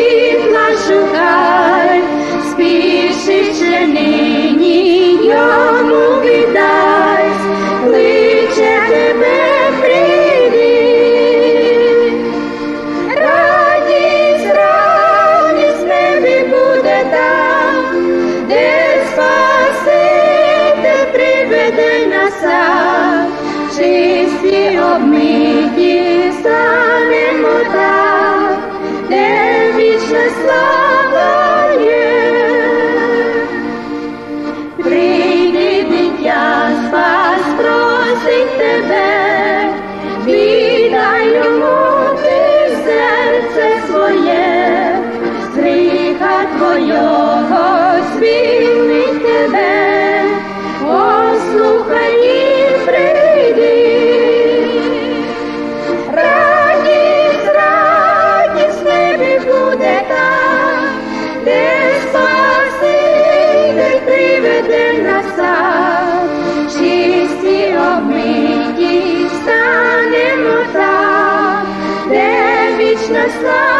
всіх наших хай, нині йому віддай, кличе тебе. Радість, радість небі буде там, де спасите приведе сам. Hallelujah. Krishna